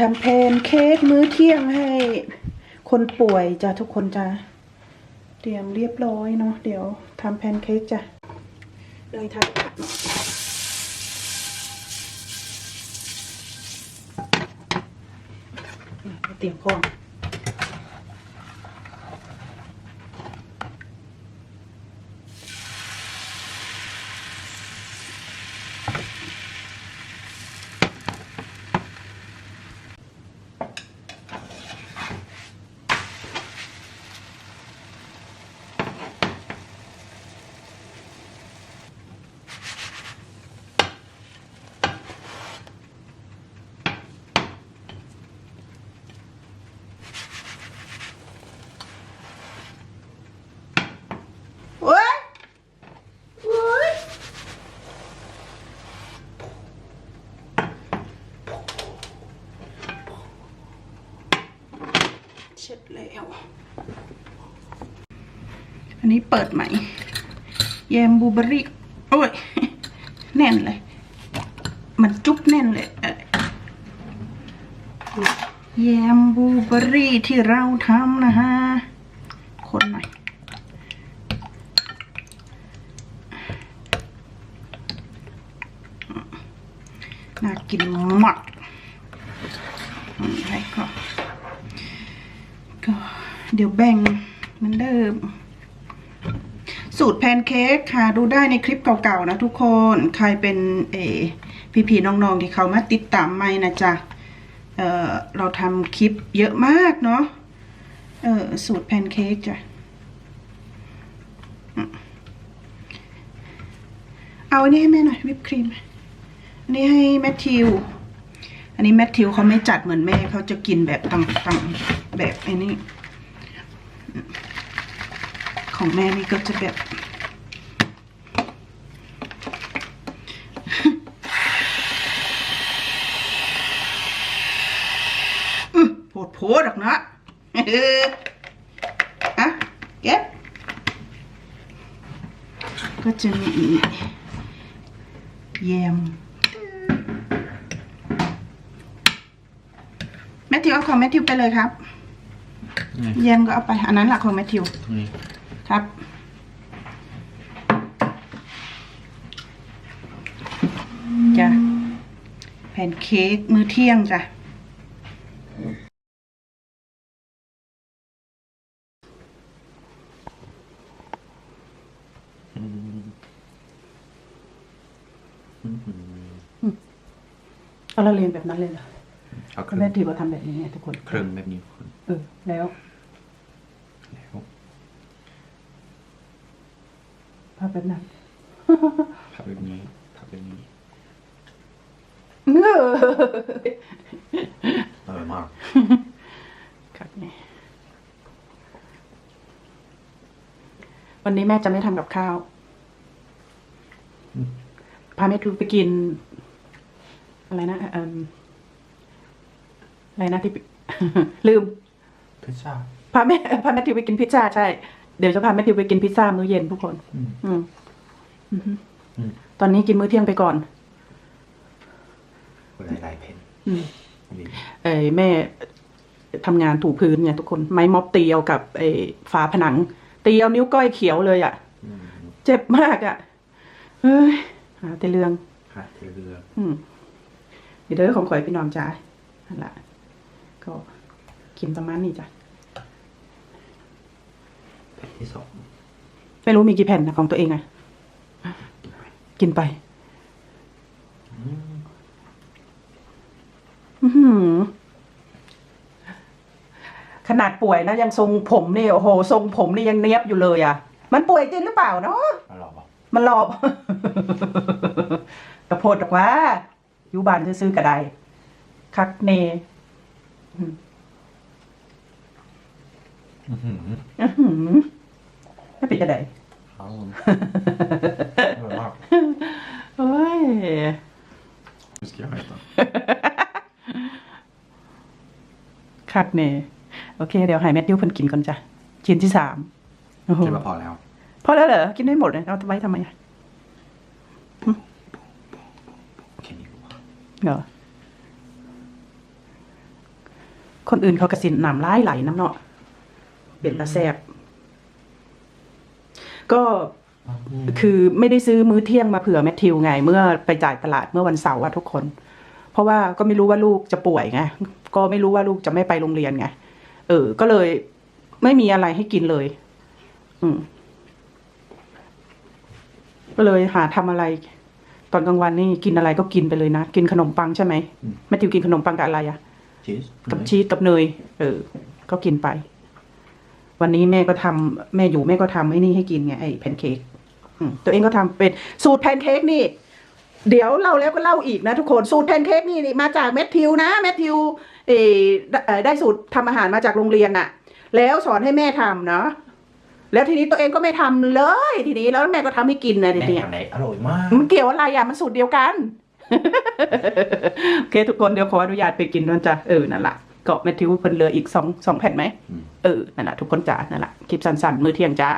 ทำแพนเค้กมื้อเที่ยงให้คนป่วยจ้ะทุกคนจ้ะเตรียมเรียบร้อยเนาะเดี๋ยวทำแพนเค้กจ้ะเลยทำผันาะนี่เตรียมของ โอ้ยโอ้ย เสร็จแล้ว อันนี้เปิดใหม่แยมบูเบอรี่โอ้ยแน่นเลย มันจุ๊บแน่นเลยแยมบูเบอรี่ที่เราทำนะฮะ คนหน่อยน่ากินมากอืมแล้ก็ก็ เดี๋ยวแบ่งเหมือนเดิม สูตรแพนเค้กค่ะ ดูได้ในคลิปเก่าๆนะทุกคน ใครเป็นเอพี่ๆน้องๆที่เขามาติดตามไม่นะจ๊ะเออเราทำคลิปเยอะมากเนาะเออสูตรแพนเค้กจ้ะ เอาอันนี้ให้แม่หน่อยวิปครีม อันนี้ให้แมทธิว อันนี้แมทธิวเขาไม่จัดเหมือนแม่เขาจะกินแบบต่างๆแบบไอ้นี่ ของแม่นี่ก็จะแบบโผดโผดหรอกนะอออะเก็บ ก็จะมีแยมแมทธิวเอาของแมทธิวไปเลยครับ นี่แยมก็เอาไป อันนั้นแหละของแมทธิวตรงนี้ครับ จ้ะแผ่นเค้กมื้อเที่ยงจ้ะเอาละเรียนแบบนั้นเลยเหรอ เอาคก็รึ่งแม่ถือว่าทำแบบนี้ไงทุกคนครึ่งแบบนี้คนเออแล้วแล้วภาพแบบนั้นพับแบบนี้พับแบบนี้เงออร่อยมากครับนี่วันนี้แม่จะไม่ทำกับข้าว พาแม่ทูไปกิน อะไรนะเอิ่ม อะไรนะที่ ลืม พิซซ่า พาแม่พาแม่ทิวไปกินพิซซ่าใช่ เดี๋ยวจะพาแม่ทิวไปกินพิซซ่ามื้อเย็นทุกคน อืม อืมอือฮึอืมตอนนี้กินมื้อเที่ยงไปก่อน หลายหลายๆเพนอืมนี่เอ้ยแม่ทำงานถูพื้นไงทุกคนไม้ม็อบตีเอากับไอ้ฝาผนัง ตีเอานิ้วก้อยเขียวเลยอะ่ะ อืมเจ็บมากอะ่ะเฮ้ยหาแต่เรื่องค่ะเทเรืออืมเดี๋ยวเด้อของข่อยพี่น้องจ้านั่นละ ก็กินประมาณนี้จ้ะแผ่นที่สองไม่รู้มีกี่แผ่นนะของตัวเองอะกินไปอื้อหือขนาดป่วยนะยังทรงผมนี่โอ้โหทรงผมนี่ยังเนี้ยบอยู่เลยอะมันป่วยจริงหรือเปล่าเนาะอร่อยป่ะมันหลอบกระโพดบอกว่าอยู่บ้านซื้อๆกระไดคักเน อืมอือหืออื้อหือไม่เป็นกระไดครับผมอร่อยมากโอ้ย Nu ska jag äta. คักเนโอเค เดี๋ยวให้แมทธิวเพิ่นกินก่อนจ้ะชิ้นที่สามโอ้โหคิดว่าพอแล้ว พอแล้วเหรอ กินได้หมดเลยเอาไว้ทำไมอะแค่นี้ก็พอเหรอ คนอื่นเขากระสินน้ำร้ายไหลน้ำเนาะเป็นตาแซบก็คือไม่ได้ซื้อมื้อเที่ยงมาเผื่อแมทธิวไง เมื่อไปจ่ายตลาดเมื่อวันเสาร์อะทุกคน เพราะว่าก็ไม่รู้ว่าลูกจะป่วยไงก็ไม่รู้ว่าลูกจะไม่ไปโรงเรียนไงเออ ก็เลยไม่มีอะไรให้กินเลย อืมก็เลยหาทำอะไร ตอนกลางวันนี่กินอะไรก็กินไปเลยนะ กินขนมปังใช่ไหมอืมแมทธิวกินขนมปังกับอะไรอะ Cheese. กับชีสกับเนย เออ ก็กินไป วันนี้แม่ก็ทำแม่อยู่แม่ก็ทำไอ้นี่ให้กินไงไอ้แพนเค้กอืมตัวเองก็ทำเป็นสูตรแพนเค้กนี่ เดี๋ยวเล่าแล้วก็เล่าอีกนะทุกคนสูตรแพนเค้กนี่นี่มาจากแมทธิวนะแมทธิวเออได้เอ่อได้สูตรทำอาหารมาจากโรงเรียนน่ะแล้วสอนให้แม่ทำเนาะแล้วทีนี้ตัวเองก็ไม่ทำเลย ทีนี้แล้วแม่ก็ทำให้กินนะทีแม่เนี้ยทำไหนอร่อยมากมันเกี่ยวอะไรอะมันสูตรเดียวกัน โอเค ทุกคนเดี๋ยวขออนุญาตไปกินด้วยจ้ะเออนั่นแหละเกาะแมทธิวเพิ่นเหลืออีกสองสองแผ่นไหมอืมเออนั่นแหละทุกคนจ้านั่นแหละคลิปสั้นๆ มื้อเที่ยงจ้า